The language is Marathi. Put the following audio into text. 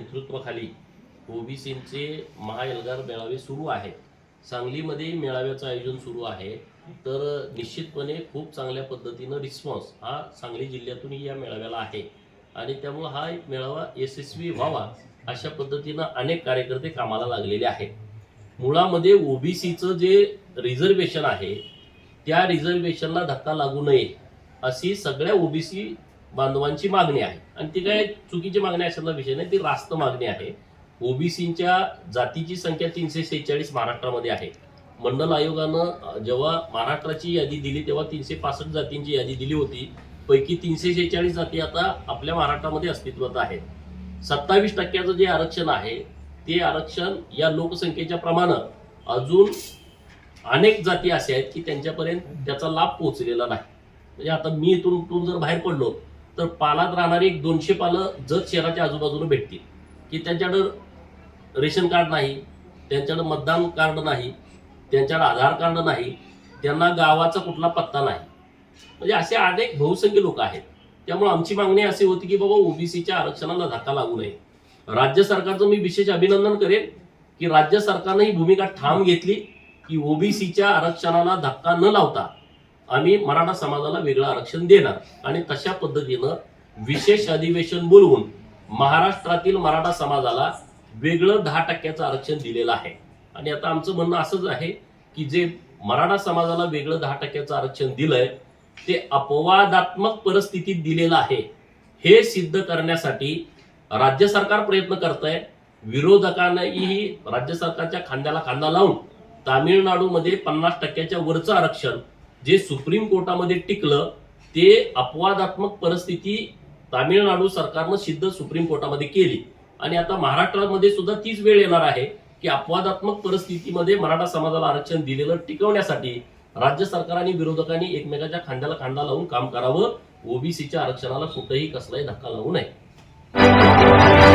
नेतृत्वाखाली ओबीसींचे महाएल्गार मेळावे सुरू आहेत. सांगलीमध्ये मेळाव्याचं आयोजन सुरू आहे. तर निश्चितपणे खूप चांगल्या पद्धतीनं रिस्पॉन्स हा सांगली जिल्ह्यातूनही या मेळाव्याला आहे. आणि त्यामुळं हा एक मेळावा यशस्वी व्हावा अशा पद्धतीनं अनेक कार्यकर्ते कामाला लागलेले आहेत. मुळामध्ये ओबीसीचं जे रिझर्वेशन आहे त्या रिझर्वेशनला धक्का लागू नये अशी सगळ्या ओबीसी बांधवांची मागणी आहे. आणि ती काय चुकीची मागणी अशातला विषय नाही. ती रास्त मागणी आहे. ओबीसीच्या जातीची संख्या तीनशे सेहेचाळीस महाराष्ट्रामध्ये आहे. मंडल आयोगानं जेव्हा महाराष्ट्राची यादी दिली तेव्हा तीनशे पासष्ट जातींची यादी दिली होती. पैकी तीनशे सेहेचाळीस जाती आता आपल्या महाराष्ट्रामध्ये अस्तित्वात आहेत. सत्तावीस टक्क्याचं जे आरक्षण आहे ते आरक्षण या लोकसंख्येच्या प्रमाणात अजून अनेक जाती अशा आहेत की त्यांच्यापर्यंत त्याचा लाभ पोहोचलेला नाही. म्हणजे आता मी इथून उठून जर बाहेर पडलो तर पालात राहणारी एक दोनशे पालं जत शहराच्या आजूबाजूला भेटतील. की त्यांच्याकडं रेशन कार्ड नाही त्यांच्याकडं मतदान कार्ड नाही त्यांच्याकडं आधार कार्ड नाही त्यांना गावाचा कुठला पत्ता नाही. म्हणजे असे अनेक बहुसंख्य लोक आहेत. त्यामुळे आमची मागणी अशी होती की बाबा ओबीसीच्या आरक्षणाला धक्का लागू नये. राज्य सरकारचं मी विशेष अभिनंदन करेन की राज्य सरकारनं ही भूमिका ठाम घेतली की ओबीसीच्या आरक्षणाला धक्का न लावता आम्ही मराठा समाजाला वेगळं आरक्षण देणार. आणि तशा पद्धतीनं विशेष अधिवेशन बोलवून महाराष्ट्रातील मराठा समाजाला वेगळं दहा टक्क्याचं आरक्षण दिलेलं आहे. आणि आता आमचं म्हणणं असंच आहे की जे मराठा समाजाला वेगळं दहा टक्क्याचं आरक्षण दिलंय ते अपवादात्मक परिस्थितीत दिलेलं आहे. हे सिद्ध करण्यासाठी राज्य सरकार प्रयत्न करत आहे विरोधकांनाही राज्य सरकारच्या खांद्याला खांदा लावून तामिळनाडूमध्ये पन्नास टक्क्याच्या वरचं आरक्षण जे सुप्रीम कोर्टामध्ये टिकलं ते अपवादात्मक परिस्थिती तामिळनाडू सरकारनं सिद्ध सुप्रीम कोर्टामध्ये केली. आणि आता महाराष्ट्रामध्ये सुद्धा तीच वेळ येणार आहे की अपवादात्मक परिस्थितीमध्ये मराठा समाजाला आरक्षण दिलेलं टिकवण्यासाठी राज्य सरकार आणि विरोधकांनी एकमेकाच्या खांद्याला खांदा लावून काम करावं. ओबीसीच्या आरक्षणाला कुठेही कसलाही धक्का लावू नये.